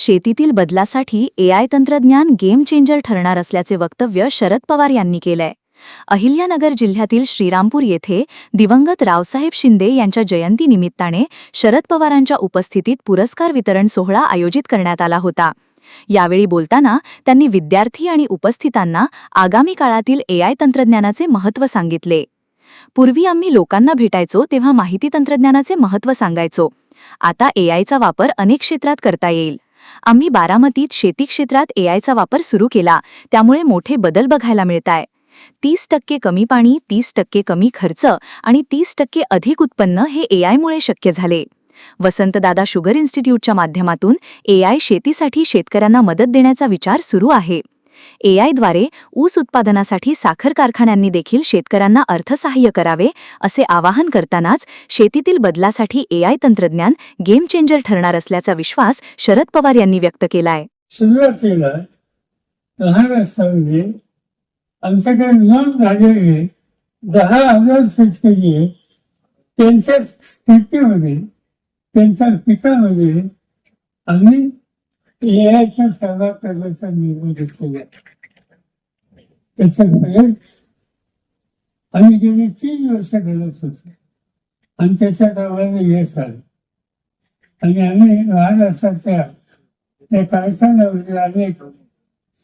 शेतीतील बदलासाठी एआय तंत्रज्ञान गेम चेंजर ठरणार असल्याचे वक्तव्य शरद पवार यांनी केलंय. अहिल्यानगर जिल्ह्यातील श्रीरामपूर येथे दिवंगत रावसाहेब शिंदे यांच्या जयंतीनिमित्ताने शरद पवारांच्या उपस्थितीत पुरस्कार वितरण सोहळा आयोजित करण्यात आला होता. यावेळी बोलताना त्यांनी विद्यार्थी आणि उपस्थितांना आगामी काळातील एआय तंत्रज्ञानाचे महत्त्व सांगितले. पूर्वी आम्ही लोकांना भेटायचो तेव्हा माहिती तंत्रज्ञानाचे महत्त्व सांगायचो. आता एआयचा वापर अनेक क्षेत्रात करता येईल. आम्ही बारामतीत शेती क्षेत्रात एआयचा वापर सुरू केला. त्यामुळे मोठे बदल बघायला मिळताय. तीस टक्के कमी पाणी तीस टक्के कमी खर्च आणि तीस टक्के अधिक उत्पन्न हे एआयमुळे शक्य झाले. वसंतदादा शुगर इन्स्टिट्यूटच्या माध्यमातून एआय शेतीसाठी शेतकऱ्यांना मदत देण्याचा विचार सुरू आहे. एआयद्वारे ऊस उत्पादनासाठी साखर कारखान्यांनी देखील शेतकऱ्यांना अर्थसहाय्य करावे असे आवाहन करतानाच शेतीतील बदलासाठी एआय तंत्रज्ञान गेम चेंजर ठरणार असल्याचा विश्वास शरद पवार यांनी व्यक्त केलाय. सुरुवातीला म्हणजे आमच्याकडे नोंद झालेले दहा हजार शेतकरी त्यांच्या स्थितीमध्ये त्यांच्या पिकामध्ये आम्ही एआयचा सहभाग करण्याचा निर्णय घेतलेला आहे. त्याचा प्रयोग आम्ही गेली तीन वर्ष करत होतो आणि त्याच्यात आम्हाला यश आलं आणि आम्ही महाराष्ट्राच्या त्या कारखान्यामध्ये अनेक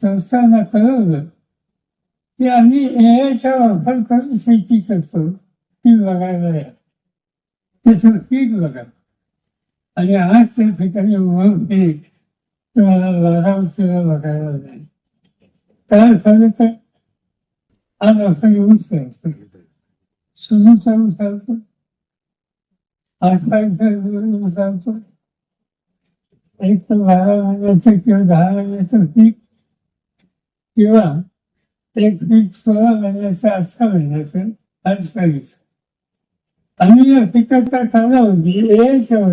संस्थांना कळवलं की आम्ही एआयचा वापर करून शेती करतो ती बघायला या त्याचं पीक बघा आणि आज त्या ठिकाणी मग हे बारामतीला बघायला नाही काय झालं तर आज आपण ऊस चालतो सुरूचा ऊस चालतो आज काय चालतो एक तर बारा महिन्याचं किंवा दहा महिन्याचं पीक किंवा एक पीक सोळा महिन्याचं अठरा महिन्याचं अठ्ठावीस आणि या पिकाचा कालावधी याच्या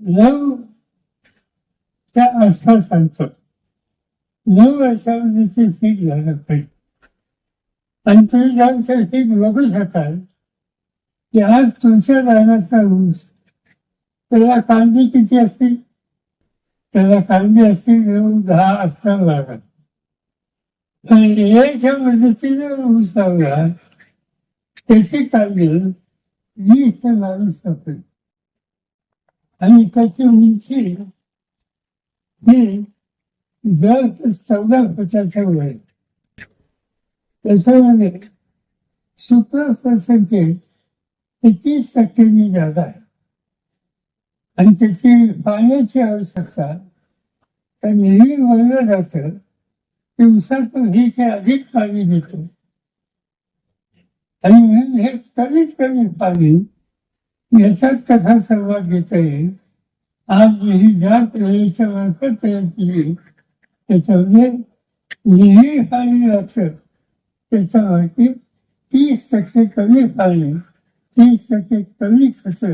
नऊ त्या आसपास सांगतो नऊ वर्षामध्ये ते पीक झालं पाहिजे आणि तुम्ही जाऊन ते पीक बघू शकाल. की आज तुमच्या रानाचा ऊस त्याला कांदी किती असतील? त्याला कांदी असतील नऊ दहा अठरा लागत. आणि याच्या मदतीने ऊस लावला त्याची कांदे वीस ते बावीस रुपये. आणि त्याची उंची ही दर चौदा रुपयाच्या ठेवले त्याच्यामध्ये सुपर पर्सेंटेज हे। तीस टक्क्यांनी जादा आहे आणि त्याची पाण्याची आवश्यकता तर नेहमी वळलं जातं की उसाचं हे काय अधिक पाणी देतो आणि म्हणून हे कमीत कमी पाणी याचाच कसा सर्वात घेता येईल आज ही ज्या प्रयोगाच्या तयार केली त्याच्यामध्ये नेहमी खाली लागतं. त्याच्यावरती तीस टक्के कमी खाली तीस टक्के कमी खर्च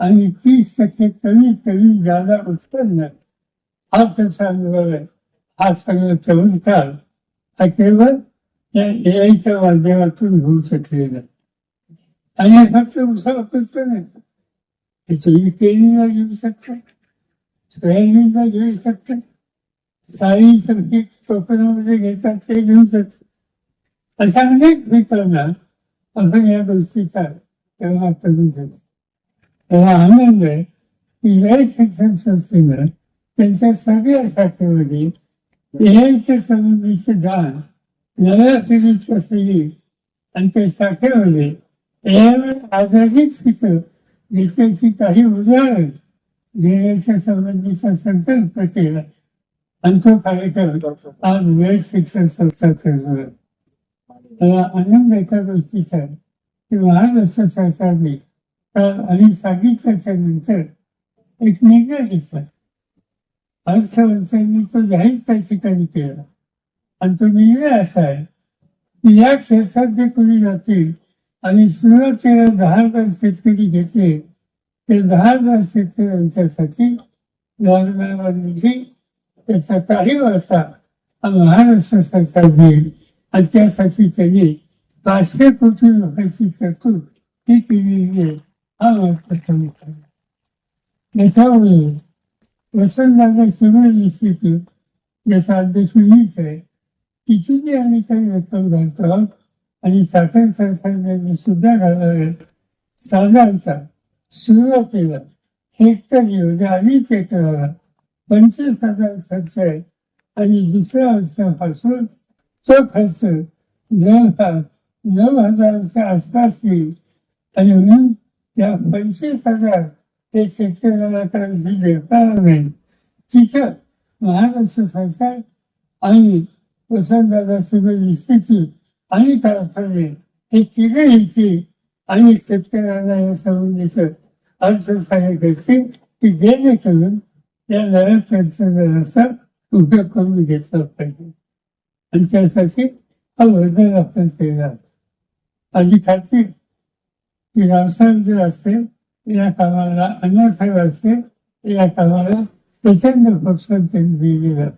आणि तीस टक्के कमी कमी जादा उत्पन्न. हा त्याचा अनुभव आहे हा सगळा चमत्कार हा केवळ या एआयच्या माध्यमातून होऊ शकलेला. आणि फक्त उसापुरत नाही. तुम्ही केळीला घेऊ शकता सोयाबीनला घेऊ शकता साळीचं पीक कोकणामध्ये घेतात ते घेऊ शकता अशा अनेक पिकांना आपण या गोष्टीचा तेव्हा करू शकतो तेव्हा आनंद आहे की या शिक्षण संस्थेनं त्यांच्या सगळ्या शाखेमध्ये एआयच्या संबंधीचे ज्ञान नव्या पिढीत कसं येईल आणि त्या शाखेमध्ये एआयवर आधारित पिकं घेतल्याची काही उदाहरण देण्याच्या संबंधीचा संकल्प केला आणि तो कार्यक्रम आज वेळ शिक्षण संस्था करणार मला आनंद एका गोष्टीचा आहे की महाराष्ट्र सरकारने काल आणि सांगितल्याच्या नंतर एक निर्णय घेतला अर्थमंत्र्यांनी तो जाहीर त्या ठिकाणी केला आणि तो निर्णय असा आहे की या क्षेत्रात जे कोणी जातील आणि सुरुवातीला दहा हजार शेतकरी घेतले ते दहा हजार शेतकऱ्यांच्यासाठी गव्हर्नमेंट त्याचा काही वर्षा हा महाराष्ट्र सरकार देईल आणि त्यासाठी त्यांनी पाचशे कोटी रुपयाची तरतूद ही केलेली आहे. हा महत्त्वाचा मुद्दा त्याच्यामुळे वसंतदादा सिव्हिल इन्स्टिट्यूट ज्याचा अध्यक्ष मीच आहे तिची जी आम्ही काही रक्कम घालतो आहोत. आणि साखर सरकारने सुद्धा घालणार आहे. साधारणतः सुरुवातीला. हेक्टर म्हणजे अडीच एकराला पंचवीस हजार खर्च आहे आणि दुसऱ्या वर्षापासून तो खर्च नऊ नऊ हजाराच्या आसपास येईल. आणि म्हणून त्या पंचवीस हजार हे शेतकऱ्याला तर जी नाही. तिथं महाराष्ट्र सरकार आणि वसंतदादा शिबिर इन्स्टिट्यूट आणि कारखाने हे तिघे येतील आणि शेतकऱ्यांना या संबंधीचं अर्थसहाय्य करतील की जेणेकरून या नव्या तंत्रज्ञानाचा उपयोग करून घेतला पाहिजे आणि त्यासाठी हा बदल आपण केला आणि खात्री की रावसाहेब जर असतील या कामाला अण्णासाहेब असेल या कामाला प्रचंड प्रोत्साहन त्यांनी दिले दिलेलं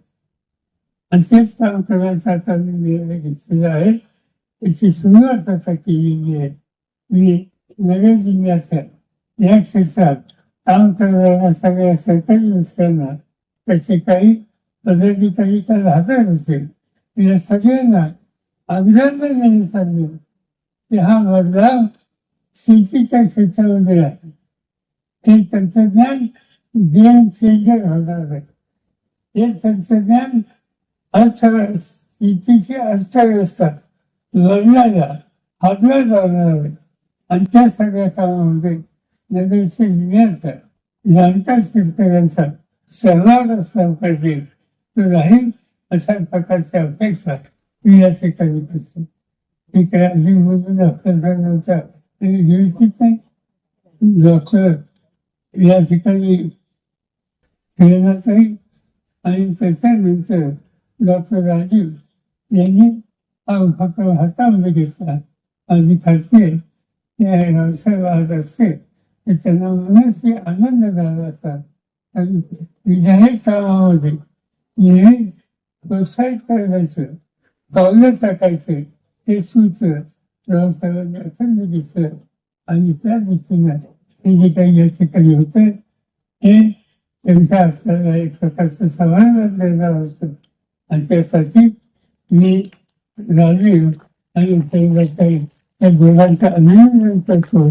आणि तेच काम करायचं आता मी निर्णय घेतलेला आहे त्याची सुरुवात आता केलेली आहे मी नगर जिल्ह्याच्या या क्षेत्रात काम करणाऱ्या सगळ्या सरकारी संस्थांना त्याची काही पदाधिकारी तर राहतच असेल. या सगळ्यांना अभिनंदन सांगेल की हा बदलाव शेतीच्या क्षेत्रामध्ये आहे. हे तंत्रज्ञान गेम चेंजर होणार आहे. हे तंत्रज्ञान अर्थव्यवस्था शेतीची अर्थव्यवस्था बदलायला हातभार लावणार आहे आणि त्या सगळ्या कामामध्ये नगरचे जिल्ह्याचा जाणकार शेतकऱ्यांचा सहभाग असला पाहिजे. तो राहील अशा प्रकारची अपेक्षा मी या ठिकाणी करतो. मी काय अधिक बोलून अफसर तरी घ्यायचीच नाही डॉक्टर या ठिकाणी फिरण्यातही आणि त्याच्यानंतर डॉक्टर राजीव यांनी हा उपक्रम हातामध्ये घेतला. माझी खात्री आहे व्यवसाय वाहत असते. तर त्यांना मनस्वी आनंद झाला असता आणि जाहीर कामामध्ये नेहमीच प्रोत्साहित करायचं पावलं टाकायचं ते सूत्र रावसाहेबांनी अखंड घेतलं आणि त्या दृष्टीनं हे जे काही या ठिकाणी होत हे त्यांच्या आपल्याला एक प्रकारचं समाधान देणार होतं. आणि त्यासाठी मी राजीव आणि त्यांना काही त्या दोघांचं अभिनंदन करतो.